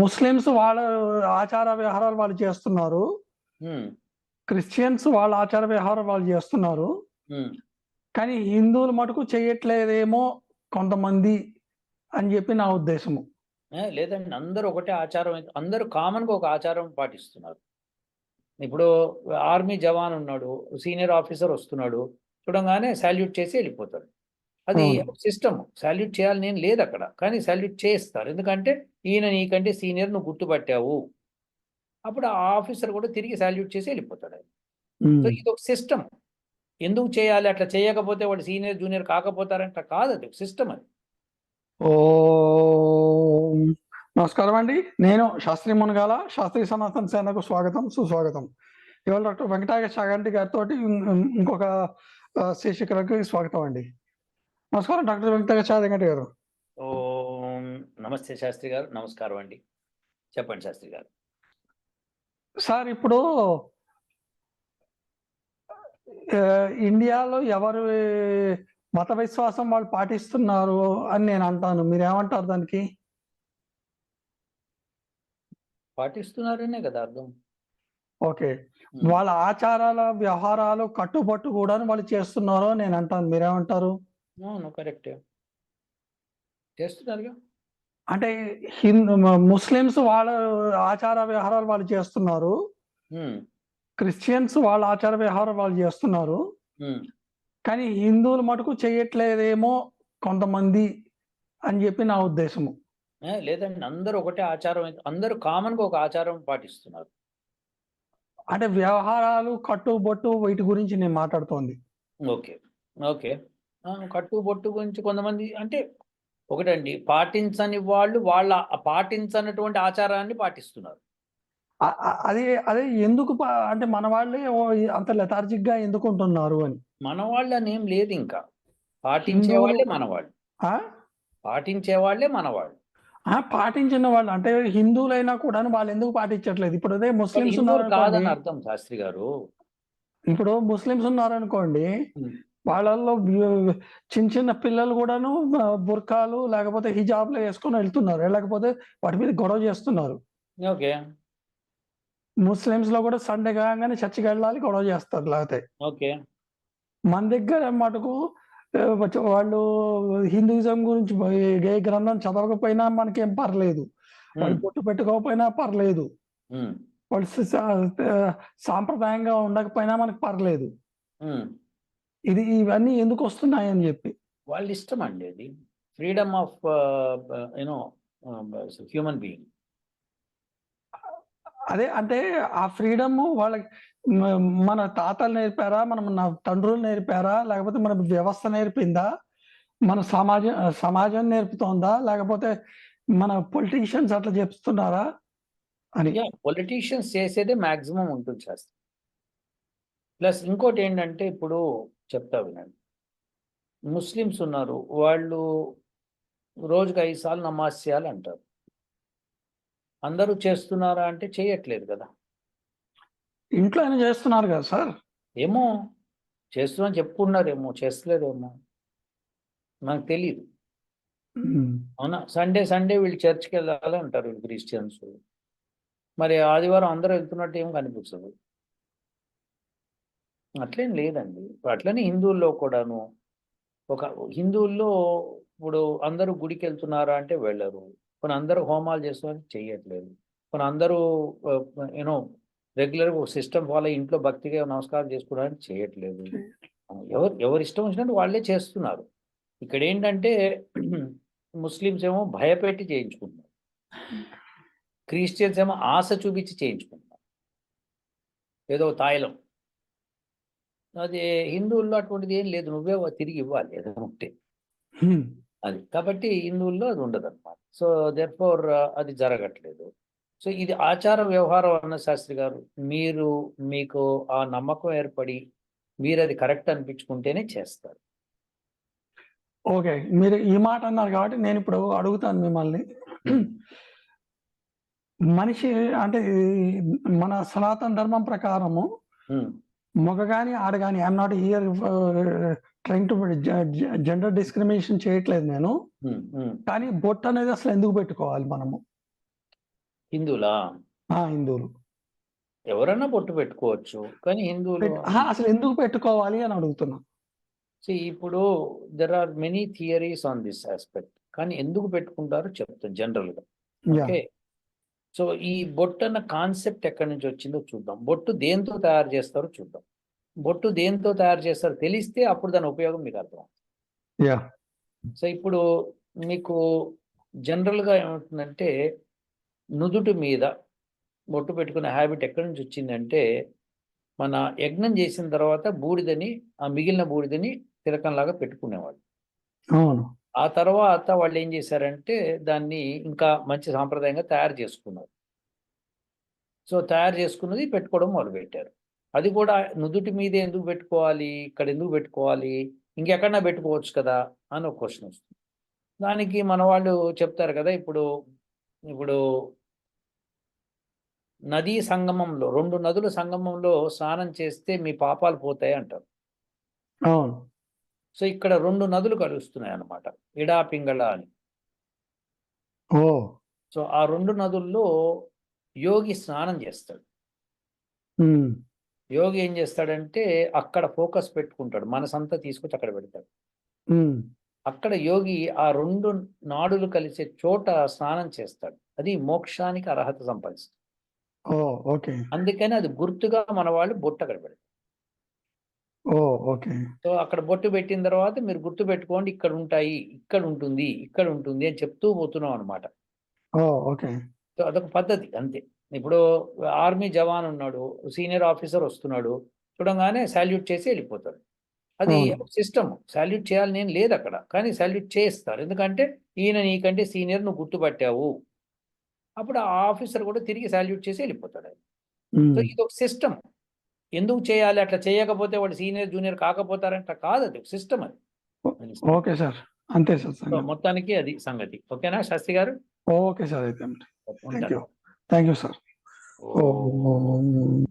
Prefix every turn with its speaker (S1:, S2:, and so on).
S1: Muslims వాళ్ళ ఆచార వ్యవహారాలు వాళ్ళు చేస్తున్నారు. క్రిస్టియన్స్ వాళ్ళ ఆచార వ్యవహారాలు వాళ్ళు చేస్తున్నారు. కానీ హిందువులు మటుకు చేయట్లేదేమో కొంతమంది అని చెప్పి నా ఉద్దేశము.
S2: లేదండి. అందరూ ఒకటే ఆచారం అందరూ కామన్గా ఒక ఆచారం పాటిస్తున్నారు. ఇప్పుడు ఆర్మీ జవాన్ ఉన్నాడు సీనియర్ ఆఫీసర్ వస్తున్నాడు చూడంగానే సాల్యూట్ చేసి వెళ్ళిపోతాడు. అది. సిస్టమ్. సాల్యూట్ చేయాలని నేను లేదు అక్కడ. కానీ సాల్యూట్ చేస్తారు ఎందుకంటే ఈయన నీకంటే సీనియర్ నువ్వు గుర్తుపట్టావు. అప్పుడు ఆ ఆఫీసర్ కూడా తిరిగి సాల్యూట్ చేసి వెళ్ళిపోతాడు. సో ఇది ఒక సిస్టమ్. ఎందుకు చేయాలి? అట్లా చేయకపోతే వాడు సీనియర్ జూనియర్ కాకపోతారంట కాదు అది. ఒక సిస్టమ్ అది.
S1: ఓ. నమస్కారం అండి. నేను శాస్త్రి మునగాల శాస్త్రీయ సనాతన సేనకు స్వాగతం సుస్వాగతం. ఇవాళ డాక్టర్ వెంకటాయ చాగంటి గారితో ఇంకొక శీర్షికలకు స్వాగతం అండి. నమస్కారం డాక్టర్ వెంకటాయ చాగంటి గారు.
S2: ఓం నమస్తే శాస్త్రి గారు నమస్కారం అండి. చెప్పండి శాస్త్రి గారు.
S1: సార్ ఇప్పుడు ఇండియాలో ఎవరు మత విశ్వాసం వాళ్ళు పాటిస్తున్నారు అని నేను అంటాను. మీరు ఏమంటారు దానికి?
S2: పాటిస్తున్నారనే కదా అర్థం.
S1: ఓకే. వాళ్ళ ఆచారాల వ్యవహారాలు కట్టుబట్టు కూడా వాళ్ళు చేస్తున్నారు నేను అంటాను. మీరేమంటారు?
S2: అవును కరెక్ట్. చేస్తున్నారుగా
S1: అంటే హిందూ ముస్లిమ్స్ వాళ్ళ ఆచార వ్యవహారాలు వాళ్ళు చేస్తున్నారు. క్రిస్టియన్స్ వాళ్ళ ఆచార వ్యవహారాలు వాళ్ళు చేస్తున్నారు. కానీ హిందువులు మటుకు చేయట్లేదేమో కొంతమంది అని చెప్పి నా ఉద్దేశము.
S2: లేదండి. అందరూ ఒకటే ఆచారం అందరూ కామన్గా ఒక ఆచారం పాటిస్తున్నారు.
S1: అంటే వ్యవహారాలు కట్టుబొట్టు వీటి గురించి నేను మాట్లాడుతోంది.
S2: ఓకే. ఓకే. కట్టు బొట్టు గురించి కొంతమంది అంటే ఒకటండి పాటించని వాళ్ళు వాళ్ళ పాటించనటువంటి ఆచారాన్ని పాటిస్తున్నారు.
S1: అదే అదే ఎందుకు అంటే మన వాళ్ళే అంత లెథార్జిక్గా ఎందుకు ఉంటున్నారు అని.
S2: మన వాళ్ళని ఏం లేదు ఇంకా పాటించే వాళ్ళే. మనవాళ్ళు
S1: ఆ?
S2: పాటించే వాళ్ళే. మనవాళ్ళు
S1: ఆ, పాటించిన వాళ్ళు అంటే హిందువులైనా కూడా వాళ్ళు ఎందుకు పాటించట్లేదు? ఇప్పుడు అదే
S2: హిందువులు
S1: ఉన్నారు
S2: కాదని అర్థం శాస్త్రి గారు.
S1: ఇప్పుడు ముస్లిమ్స్ ఉన్నారు అనుకోండి
S2: ఉమ్.
S1: వాళ్ళల్లో చిన్న చిన్న పిల్లలు కూడాను బుర్కాలు లేకపోతే హిజాబ్లు వేసుకొని వెళ్తున్నారు. వెళ్ళకపోతే వాటి మీద గొడవ చేస్తున్నారు.
S2: ఓకే.
S1: ముస్లిమ్స్లో కూడా సండే కాగానే చర్చికి వెళ్ళాలి గొడవ చేస్తారు లేకపోతే.
S2: ఓకే.
S1: మన దగ్గర మటుకు వాళ్ళు హిందూయిజం గురించి ఏ గ్రంథం చదవకపోయినా మనకేం పర్లేదు. వాళ్ళు బొట్టు పెట్టుకోకపోయినా పర్లేదు. వాళ్ళు సాంప్రదాయంగా ఉండకపోయినా మనకు పర్లేదు. ఇది ఇవన్నీ ఎందుకు వస్తున్నాయని చెప్పి.
S2: వాళ్ళ ఇష్టం అండి అది freedom of you know human being.
S1: అదే అంటే ఆ ఫ్రీడమ్ వాళ్ళకి మన తాతలు నేర్పారా మన మన తండ్రులు నేర్పారా లేకపోతే మన వ్యవస్థ నేర్పిందా మన సమాజం సమాజం నేర్పుతోందా లేకపోతే మన పొలిటీషియన్స్ అట్లా చెప్తున్నారా అని.
S2: పొలిటీషియన్స్ చేసేదే మాక్సిమం ఉంటుంది శాస్త్రి. ప్లస్ ఇంకోటి ఏంటంటే ఇప్పుడు చెప్తా వినండి. ముస్లిమ్స్ ఉన్నారు వాళ్ళు రోజుకి ఐదు సార్లు నమాజ్ చేయాలి అంటారు. అందరూ చేస్తున్నారా అంటే చేయట్లేదు కదా.
S1: ఇంట్లో అయినా చేస్తున్నారు కదా సార్?
S2: ఏమో చేస్తున్నారని చెప్పుకున్నారేమో చేస్తలేదేమో నాకు తెలియదు. అవునా? సండే సండే వీళ్ళు చర్చ్కి వెళ్ళాలి అంటారు వీళ్ళు క్రిస్టియన్స్. మరి ఆదివారం అందరూ వెళ్తున్నట్టు ఏం కనిపించదు అట్లేం లేదండి. అట్లనే హిందువుల్లో కూడాను. ఒక హిందువుల్లో ఇప్పుడు అందరూ గుడికి వెళ్తున్నారా అంటే వెళ్ళరు. కొన్ని అందరూ హోమాలు చేస్తున్నారు చెయ్యట్లేదు. కొన్ని అందరూ యూనో రెగ్యులర్గా సిస్టమ్ ఫాలో ఇంట్లో భక్తిగా నమస్కారం చేసుకోవడానికి చేయట్లేదు ఎవరు ఎవరు ఇష్టం వచ్చినట్టు వాళ్ళే చేస్తున్నారు. ఇక్కడ ఏంటంటే ముస్లిమ్స్ ఏమో భయపెట్టి చేయించుకుంటున్నారు. క్రిస్టియన్స్ ఏమో ఆశ చూపించి చేయించుకుంటున్నారు. ఏదో తాయిలం. అది హిందువుల్లో అటువంటిది ఏం లేదు. నువ్వే తిరిగి ఇవ్వాలి. ఉంటే. అది. కాబట్టి హిందువుల్లో అది ఉండదు అనమాట సో దెర్ ఫోర్ అది జరగట్లేదు. సో ఇది ఆచార వ్యవహారం అన్న శాస్త్రి గారు మీరు మీకు ఆ నమ్మకం ఏర్పడి మీరు అది కరెక్ట్ అనిపించుకుంటేనే చేస్తారు.
S1: ఓకే. మీరు ఈ మాట అన్నారు కాబట్టి నేను ఇప్పుడు అడుగుతాను మిమ్మల్ని. మనిషి అంటే మన సనాతన ధర్మం ప్రకారము మగ గాని ఆడ గాని I'm not here train to gender discrimination చేయట్లేదు నేను.
S2: ఉమ్, ఉమ్.
S1: కానీ బొట్టు అనేది అసలు ఎందుకు పెట్టుకోవాలి మనము?
S2: హిందువులా?
S1: హిందువులు.
S2: ఎవరన్నా బొట్టు పెట్టుకోవచ్చు కానీ హిందువులు
S1: అసలు ఎందుకు పెట్టుకోవాలి అని అడుగుతున్నా.
S2: See, ఇప్పుడు there are many theories on this aspect కానీ ఎందుకు పెట్టుకుంటారో చెప్తాను జనరల్గా.
S1: యా
S2: ఓకే సో ఈ బొట్టు అన్న కాన్సెప్ట్ ఎక్కడి నుంచి వచ్చిందో చూద్దాం. బొట్టు దేంతో తయారు చేస్తారో చూద్దాం. బొట్టు దేంతో తయారు చేస్తారో తెలిస్తే అప్పుడు దాని ఉపయోగం మీకు అర్థం
S1: యా.
S2: సో ఇప్పుడు మీకు జనరల్గా ఏమవుతుందంటే నుదుటి మీద బొట్టు పెట్టుకునే హ్యాబిట్ ఎక్కడి నుంచి వచ్చిందంటే మన యజ్ఞం చేసిన తర్వాత బూడిదని ఆ మిగిలిన బూడిదని తిలకంలాగా పెట్టుకునేవాళ్ళు.
S1: అవును.
S2: ఆ తర్వాత వాళ్ళు ఏం చేశారంటే దాన్ని ఇంకా మంచి సాంప్రదాయంగా తయారు చేసుకున్నారు. సో తయారు చేసుకున్నది పెట్టుకోవడం మొదలుపెట్టారు. అది కూడా నుదుటి మీదే ఎందుకు పెట్టుకోవాలి? ఇక్కడ ఎందుకు పెట్టుకోవాలి? ఇంకెక్కడన్నా పెట్టుకోవచ్చు కదా? అని ఒక క్వశ్చన్ వస్తుంది. దానికి మన వాళ్ళు చెప్తారు కదా ఇప్పుడు ఇప్పుడు నదీ సంగమంలో రెండు నదుల సంగమంలో స్నానం చేస్తే మీ పాపాలు పోతాయి అంటారు.
S1: అవును.
S2: సో ఇక్కడ రెండు నదులు కలుస్తున్నాయి అన్నమాట ఇడా పింగళ అని.
S1: ఓ.
S2: సో ఆ రెండు నదుల్లో యోగి స్నానం చేస్తాడు. యోగి ఏం చేస్తాడంటే అక్కడ ఫోకస్ పెట్టుకుంటాడు. మనసంతా తీసుకొచ్చి అక్కడ పెడతాడు. అక్కడ యోగి ఆ రెండు నాడులు కలిసే చోట స్నానం చేస్తాడు. అది మోక్షానికి అర్హత సంపాదిస్తుంది. అందుకని అది గుర్తుగా మన వాళ్ళు బొట్టు అక్కడ పెడతారు.
S1: ఓకే.
S2: సో అక్కడ బొట్టు పెట్టిన తర్వాత మీరు గుర్తు పెట్టుకోండి ఇక్కడ ఉంటాయి ఇక్కడ ఉంటుంది ఇక్కడ ఉంటుంది అని చెప్తూ పోతున్నాం అనమాట
S1: ఓకే.
S2: సో అదొక పద్ధతి అంతే. ఇప్పుడు ఆర్మీ జవాన్ ఉన్నాడు సీనియర్ ఆఫీసర్ వస్తున్నాడు చూడంగానే సాల్యూట్ చేసి వెళ్ళిపోతాడు. అది
S1: అవును.
S2: సిస్టమ్. సాల్యూట్ చేయాలి నేను లేదు అక్కడ కానీ సాల్యూట్ చేస్తారు. ఎందుకంటే ఈయన నీకంటే సీనియర్ నువ్వు గుర్తుపట్టావు. అప్పుడు ఆ ఆఫీసర్ కూడా తిరిగి సాల్యూట్ చేసి వెళ్ళిపోతాడు. సో ఇది ఒక సిస్టమ్. ఎందుకు చేయాలి? అట్లా చేయకపోతే వాడు సీనియర్ జూనియర్ కాకపోతారంట కాదు అది సిస్టమ్ అది.
S1: Okay sir. అంతే సార్.
S2: మొత్తానికి అది సంగతి. ఓకేనా శాస్త్రి గారు?
S1: ఓకే సార్ అయితే thank. You thank you sir. Om